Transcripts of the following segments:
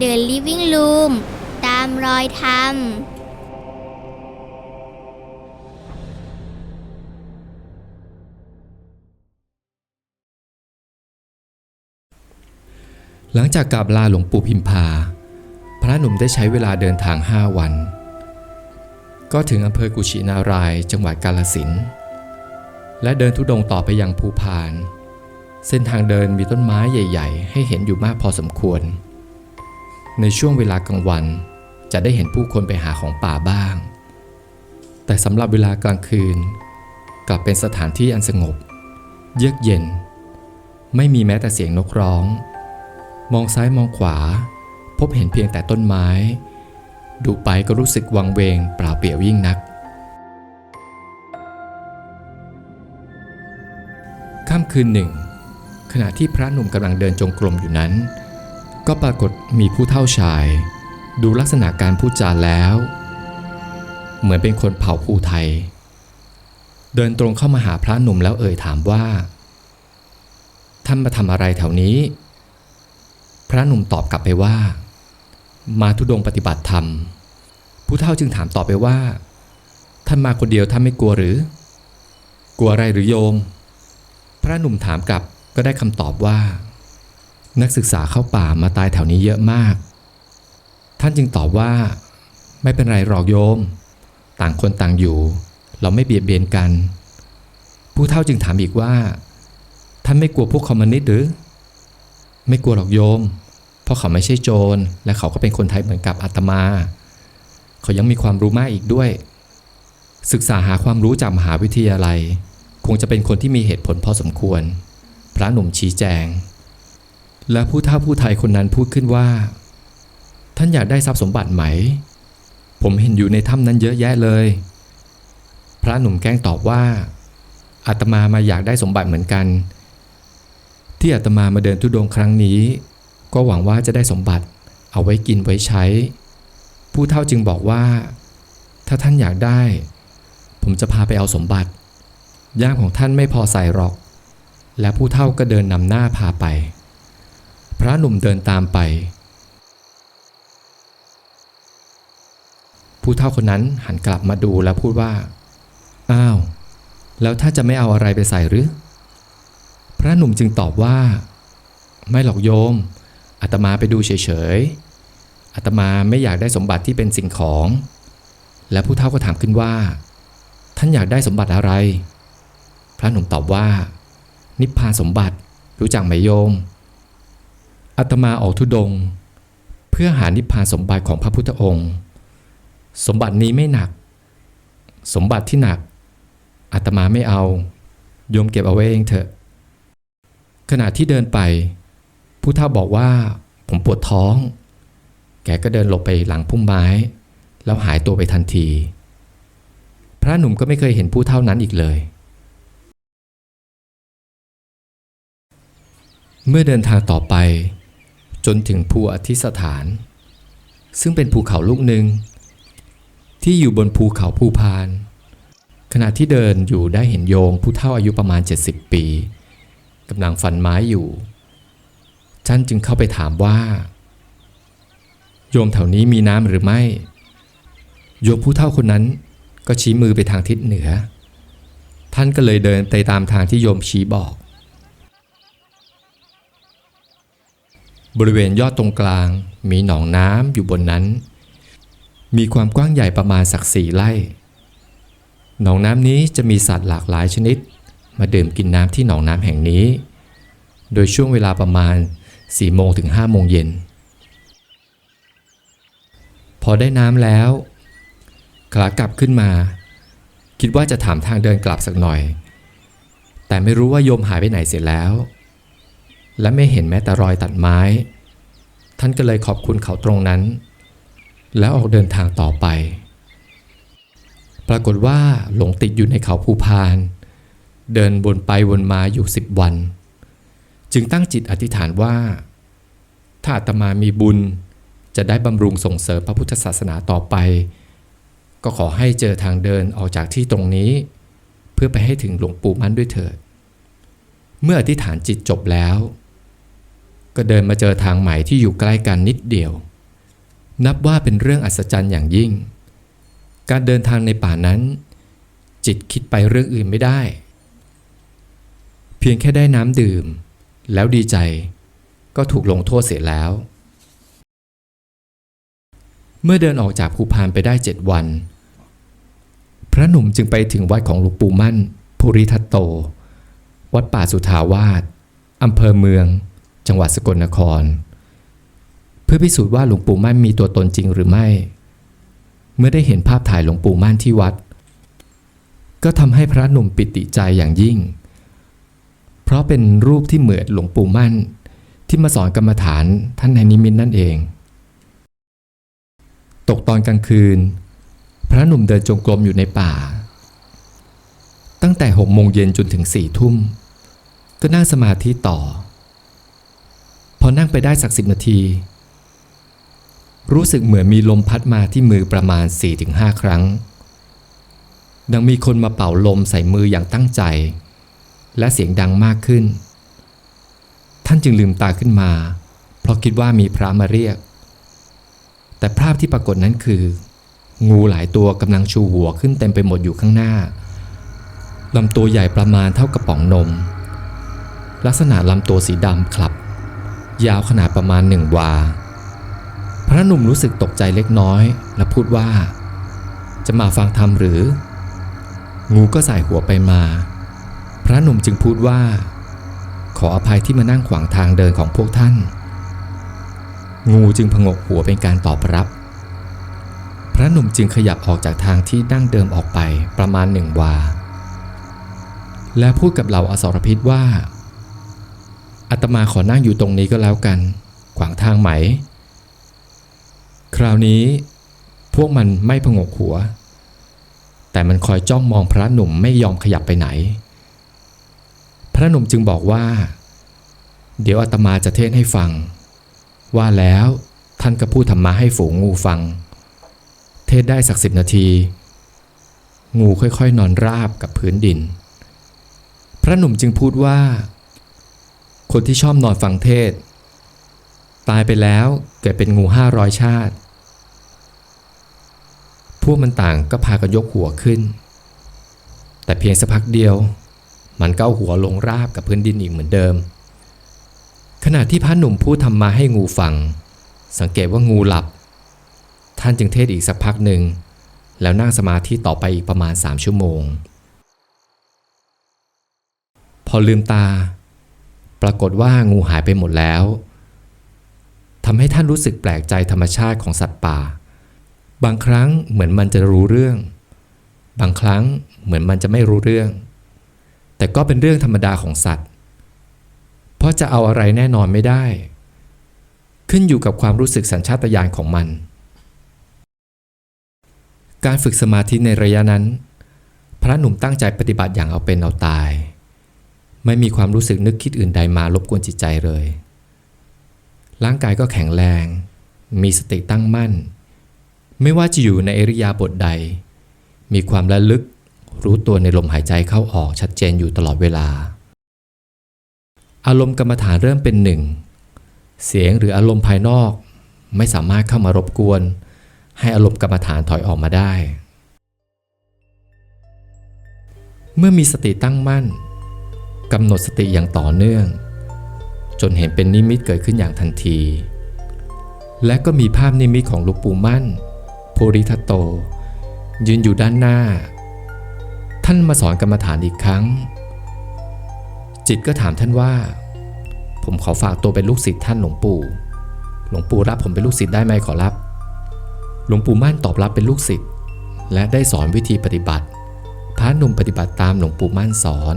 The Living Room ตามรอยธรรมหลังจากกราบลาหลวงปู่พิมพา พระหนุ่มได้ใช้เวลาเดินทาง5วัน ก็ถึงอำเภอกุชินารายจังหวัดกาลสินและเดินทุดงต่อไปยังภูพาน เส้นทางเดินมีต้นไม้ใหญ่ ๆ ให้เห็นอยู่มากพอสมควร ในช่วงเวลากลางวัน จะได้เห็นผู้คนไปหาของป่าบ้าง แต่สำหรับเวลากลางคืน กลับเป็นสถานที่อันสงบ เยือกเย็น ไม่มีแม้แต่เสียงนกร้อง มองซ้ายมองขวา พบเห็นเพียงแต่ต้นไม้ ดูไปก็รู้สึกวังเวงเปล่าเปลี่ยวยิ่งนักค่ำคืนหนึ่ง ขณะที่พระหนุ่มกำลังเดินจงกรมอยู่นั้น ก็ปรากฏมีผู้เท่าชาย ดูลักษณะการพูดจาแล้ว เหมือนเป็นคนเผ่าภูไทย เดินตรงเข้ามาหาพระหนุ่มแล้วเอ่ยถามว่า ท่านมาทำอะไรแถวนี้ พระหนุ่มตอบกลับไปว่า มาทุดงปฏิบัติธรรม ผู้เฒ่าจึงถามต่อไปว่า ท่านมาคนเดียวท่านไม่กลัวหรือ กลัวอะไรหรือโยม พระหนุ่มถามกลับก็ได้คำตอบว่า นักศึกษาเข้าป่ามาตายแถวนี้เยอะมาก ท่านจึงตอบว่า ไม่เป็นไรหรอกโยม ต่างคนต่างอยู่ เราไม่เบียดเบียนกัน ผู้เฒ่าจึงถามอีกว่า ท่านไม่กลัวพวกคอมมิวนิสต์หรือ ไม่กลัวหรอกโยม เพราะเขาไม่ใช่โจร และเขาก็เป็นคนไทยเหมือนกับอาตมา เขายังมีความรู้มากอีกด้วย ศึกษาหาความรู้จากมหาวิทยาลัย คงจะเป็นคนที่มีเหตุผลพอสมควร พระหนุ่มชี้แจง และผู้เฒ่าผู้ไทยคนนั้นพูดขึ้นว่า ท่านอยากได้ทรัพย์สมบัติไหม ผมเห็นอยู่ในถ้ำนั้นเยอะแยะเลย พระหนุ่มแกล้งตอบว่าอาตมามาอยากได้สมบัติเหมือนกัน ที่อาตมามาเดินทุดงครั้งนี้ ก็หวังว่าจะได้สมบัติเอาไว้กินไว้ใช้ ผู้เฒ่าจึงบอกว่า ถ้าท่านอยากได้ ผมจะพาไปเอาสมบัติย่ามของท่านไม่พอใส่หรอก และผู้เฒ่าก็เดินนำหน้าพาไป พระหนุ่มเดินตามไป ผู้เฒ่าคนนั้นหันกลับมาดูแล้วพูดว่า อ้าว แล้วถ้าจะไม่เอาอะไรไปใส่หรือ พระหนุ่มจึงตอบว่า ไม่หรอกโยมอาตมาไปดูเฉยๆอาตมาไม่อยากได้สมบัติที่เป็นสิ่งของ และผู้เฒ่าก็ถามขึ้นว่า ท่านอยากได้สมบัติอะไร พระหนุ่มตอบว่า นิพพานสมบัติรู้จักไหมโยม อาตมาออกทุดง เพื่อหานิพพานสมบัติของพระพุทธองค์ สมบัตินี้ไม่หนัก สมบัติที่หนักอาตมาไม่เอา โยมเก็บเอาไว้เองเถอะ ขณะที่เดินไป ผู้เฒ่าบอกว่าผมปวดท้อง แกก็เดินหลบไปหลังพุ่มไม้ แล้วหายตัวไปทันที พระหนุ่มก็ไม่เคยเห็นผู้เฒ่านั้นอีกเลย เมื่อเดินทางต่อไป จนถึงภูอธิสถาน ซึ่งเป็นภูเขาลูกหนึ่ง ที่อยู่บนภูเขาภูพาน ขณะที่เดินอยู่ได้เห็นโยมผู้เฒ่าอายุประมาณ 70 ปีกำลังฟันไม้อยู่ท่านจึงเข้าไปถามว่า โยมแถวนี้มีน้ำหรือไม่ โยมผู้เฒ่าคนนั้นก็ชี้มือไปทางทิศเหนือ ท่านก็เลยเดินไปตามทางที่โยมชี้บอก บริเวณยอดตรงกลาง มีหนองน้ำอยู่บนนั้น มีความกว้างใหญ่ประมาณสักสี่ไร่ หนองน้ำนี้จะมีสัตว์หลากหลายชนิด มาดื่มกินน้ำที่หนองน้ำแห่งนี้ โดยช่วงเวลาประมาณ4โมงถึง5โมงเย็น พอได้น้ำแล้วขากลับขึ้นมา คิดว่าจะถามทางเดินกลับสักหน่อย แต่ไม่รู้ว่าโยมหายไปไหนเสร็จแล้ว และไม่เห็นแม้แต่รอยตัดไม้ ท่านก็เลยขอบคุณเขาตรงนั้น แล้วออกเดินทางต่อไป ปรากฏว่าหลงติดอยู่ในเขาภูพาน เดินวนไปวนมาอยู่สิบวัน จึงตั้งจิตอธิษฐานว่า ถ้าอาตมามีบุญจะได้บำรุงส่งเสริมพระพุทธศาสนาต่อไป ก็ขอให้เจอทางเดินออกจากที่ตรงนี้ เพื่อไปให้ถึงหลวงปู่มั่นด้วยเถิด เมื่ออธิษฐานจิตจบแล้ว ก็เดินมาเจอทางใหม่ที่อยู่ใกล้กันนิดเดียว นับว่าเป็นเรื่องอัศจรรย์อย่างยิ่ง การเดินทางในป่านั้น จิตคิดไปเรื่องอื่นไม่ได้ เพียงแค่ได้น้ำดื่ม แล้วดีใจก็ถูกลงโทษเสียแล้ว เมื่อเดินออกจากภูพานไปได้เจ็ดวัน พระหนุ่มจึงไปถึงวัดของหลวงปู่มั่น ภูริทัตโต วัดป่าสุทาวาสอำเภอเมือง จังหวัดสกลนคร เพื่อพิสูจน์ว่าหลวงปู่มั่นมีตัวตนจริงหรือไม่ เมื่อได้เห็นภาพถ่ายหลวงปู่มั่นที่วัด ก็ทำให้พระหนุ่มปิติใจอย่างยิ่ง เพราะเป็นรูปที่เหมือนหลวงปู่มั่น ที่มาสอนกรรมฐานท่านในนิมิตนั่นเอง ตกตอนกลางคืน พระหนุ่มเดินจงกรมอยู่ในป่า ตั้งแต่หกโมงเย็นจนถึงสี่ทุ่มก็นั่งสมาธิต่อ พอนั่งไปได้สักสิบนาที รู้สึกเหมือนมีลมพัดมาที่มือประมาณ 4-5 ครั้ง ดังมีคนมาเป่าลมใส่มืออย่างตั้งใจ และเสียงดังมากขึ้น ท่านจึงลืมตาขึ้นมา เพราะคิดว่ามีพระมาเรียก แต่ภาพที่ปรากฏนั้นคือ งูหลายตัวกำลังชูหัวขึ้นเต็มไปหมดอยู่ข้างหน้าลำตัวใหญ่ประมาณเท่ากระป๋องนม ลักษณะลำตัวสีดำคลับ ยาวขนาดประมาณหนึ่งวา พระหนุ่มรู้สึกตกใจเล็กน้อย และพูดว่า จะมาฟังธรรมหรือ งูก็สายหัวไปมา พระหนุ่มจึงพูดว่า ขออภัยที่มานั่งขวางทางเดินของพวกท่าน งูจึงพงกหัวเป็นการตอบรับ พระหนุ่มจึงขยับออกจากทางที่ดั้งเดิมออกไปประมาณหนึ่งวา และพูดกับเหล่าอสรพิษว่า อาตมาขอนั่งอยู่ตรงนี้ก็แล้วกัน ขวางทางไหม คราวนี้พวกมันไม่พงกหัว แต่มันคอยจ้องมองพระหนุ่มไม่ยอมขยับไปไหน พระหนุ่มจึงบอกว่า เดี๋ยวอาตมาจะเทศให้ฟัง ว่าแล้วท่านก็พูดธรรมะให้ฝูงงูฟัง เทศได้สักสิบนาที งูค่อยๆ นอนราบกับพื้นดิน พระหนุ่มจึงพูดว่า คนที่ชอบนอนฟังเทศ ตายไปแล้วเกิดเป็นงูห้าร้อยชาติ พวกมันต่างก็พากันยกหัวขึ้น แต่เพียงสักพักเดียว มันก็เอาหัวลงราบกับพื้นดินอีกเหมือนเดิม ขณะที่พระหนุ่มพูดธรรมาให้งูฟัง สังเกตว่างูหลับ ท่านจึงเทศอีกสักพักหนึ่ง แล้วนั่งสมาธิต่อไปอีกประมาณสามชั่วโมง พอลืมตา ปรากฏว่างูหายไปหมดแล้วทำให้ท่านรู้สึกแปลกใจธรรมชาติของสัตว์ป่า บางครั้งเหมือนมันจะรู้เรื่อง บางครั้งเหมือนมันจะไม่รู้เรื่อง แต่ก็เป็นเรื่องธรรมดาของสัตว์ เพราะจะเอาอะไรแน่นอนไม่ได้ ขึ้นอยู่กับความรู้สึกสัญชาตญาณของมัน การฝึกสมาธิในระยะนั้น พระหนุ่มตั้งใจปฏิบัติอย่างเอาเป็นเอาตาย ไม่มีความรู้สึกนึกคิดอื่นใดมารบกวนจิตใจเลย ร่างกายก็แข็งแรง มีสติตั้งมั่น ไม่ว่าจะอยู่ในอริยาบทใด มีความระลึกรู้ตัวในลมหายใจเข้าออกชัดเจนอยู่ตลอดเวลา อารมณ์กรรมฐานเริ่มเป็นหนึ่ง เสียงหรืออารมณ์ภายนอก ไม่สามารถเข้ามารบกวน ให้อารมณ์กรรมฐานถอยออกมาได้ เมื่อมีสติตั้งมั่น กำหนดสติอย่างต่อเนื่อง จนเห็นเป็นนิมิตเกิดขึ้นอย่างทันที และก็มีภาพนิมิตของหลูกปู่มั่นโพริทัตโต ยืนอยู่ด้านหน้า ท่านมาสอนกรรมฐานอีกครั้ง จิตก็ถามท่านว่า ผมขอฝากตัวเป็นลูกศิษย์ท่านหลวงปู่ หลวงปู่รับผมเป็นลูกศิษย์ได้ไหมขอรับ หลวงปู่มั่นตอบรับเป็นลูกศิษย์และได้สอนวิธีปฏิบัติพระนุ่มปฏิบัติตามหลวงปู่มั่นสอน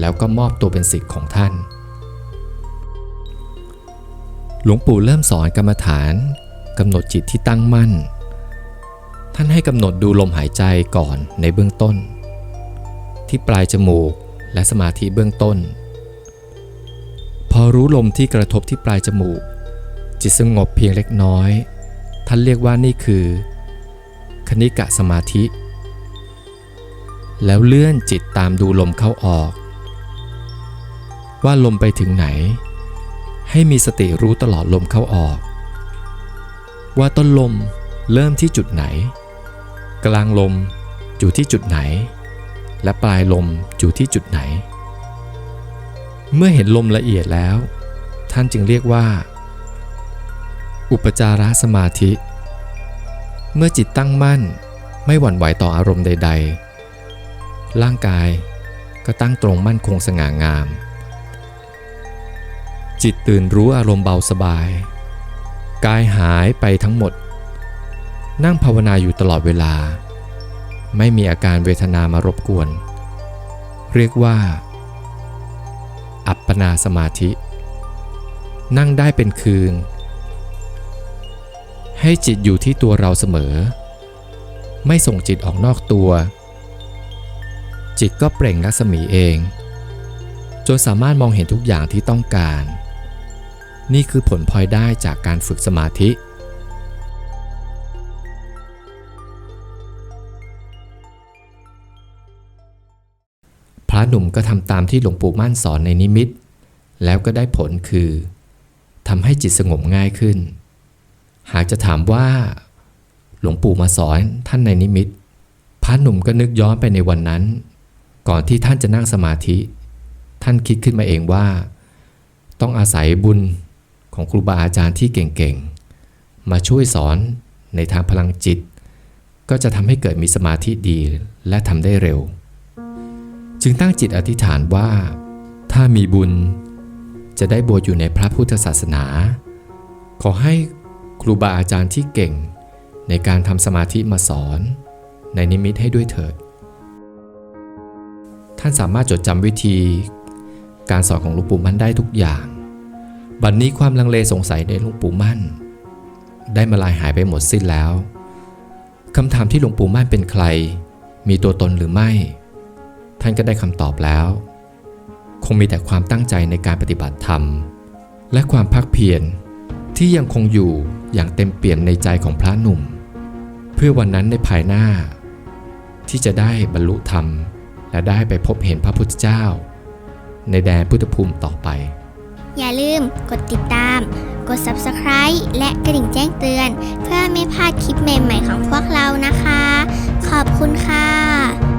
แล้วก็มอบตัวเป็นศิษย์ของท่าน หลวงปู่เริ่มสอนกรรมฐานกำหนดจิตที่ตั้งมั่น ท่านให้กำหนดดูลมหายใจก่อนในเบื้องต้น ที่ปลายจมูกและสมาธิเบื้องต้น พอรู้ลมที่กระทบที่ปลายจมูก จิตสงบเพียงเล็กน้อย ท่านเรียกว่านี่คือ คณิกะสมาธิ แล้วเลื่อนจิตตามดูลมเข้าออก ว่าลมไปถึงไหน ให้มีสติรู้ตลอดลมเข้าออก ว่าต้นลมเริ่มที่จุดไหน กลางลมอยู่ที่จุดไหน และปลายลมอยู่ที่จุดไหน เมื่อเห็นลมละเอียดแล้ว ท่านจึงเรียกว่า อุปจารสมาธิ เมื่อจิตตั้งมั่นไม่หวั่นไหวต่ออารมณ์ใด ๆ ร่างกายก็ตั้งตรงมั่นคงสง่างาม จิตตื่นรู้อารมณ์เบาสบาย กายหายไปทั้งหมด นั่งภาวนาอยู่ตลอดเวลา ไม่มีอาการเวทนามารบกวน เรียกว่า อัปปนาสมาธิ นั่งได้เป็นคืน ให้จิตอยู่ที่ตัวเราเสมอ ไม่ส่งจิตออกนอกตัว จิตก็เปล่งรัศมีเองจนสามารถมองเห็นทุกอย่างที่ต้องการ นี่คือผลพลอยได้จากการฝึกสมาธิ พระหนุ่มก็ทำตามที่หลวงปู่มั่นสอนในนิมิต แล้วก็ได้ผลคือทำให้จิตสงบง่ายขึ้น หากจะถามว่า หลวงปู่มาสอนท่านในนิมิต พระหนุ่มก็นึกย้อนไปในวันนั้น ก่อนที่ท่านจะนั่งสมาธิ ท่านคิดขึ้นมาเองว่า ต้องอาศัยบุญ ของครูบาอาจารย์ที่เก่งๆ มาช่วยสอนในทางพลังจิต ก็จะทำให้เกิดมีสมาธิดีและทำได้เร็ว จึงตั้งจิตอธิษฐานว่า ถ้ามีบุญจะได้บวชอยู่ในพระพุทธศาสนา ขอให้ครูบาอาจารย์ที่เก่ง ในการทำสมาธิมาสอน ในนิมิตให้ด้วยเถิด ท่านสามารถจดจำวิธี การสอนของหลวงปู่มั่นได้ทุกอย่าง บัดนนี้ความลังเลสงสัยในหลวงปู่มั่น ได้มาลายหายไปหมดสิ้นแล้วคำถามที่หลวงปู่มั่นเป็นใคร มีตัวตนหรือไม่ ท่านก็ได้คำตอบแล้ว คงมีแต่ความตั้งใจในการปฏิบัติธรรม และความพักเพียรที่ยังคงอยู่อย่างเต็มเปี่ยมในใจของพระหนุ่ม เพื่อวันนั้นในภายหน้า ที่จะได้บรรลุธรรม และได้ไปพบเห็นพระพุทธเจ้า ในแดนพุทธภูมิต่อไป อย่าลืมกดติดตาม กด subscribe และกระดิ่งแจ้งเตือน เพื่อไม่พลาดคลิปใหม่ๆของพวกเรานะคะ ขอบคุณค่ะ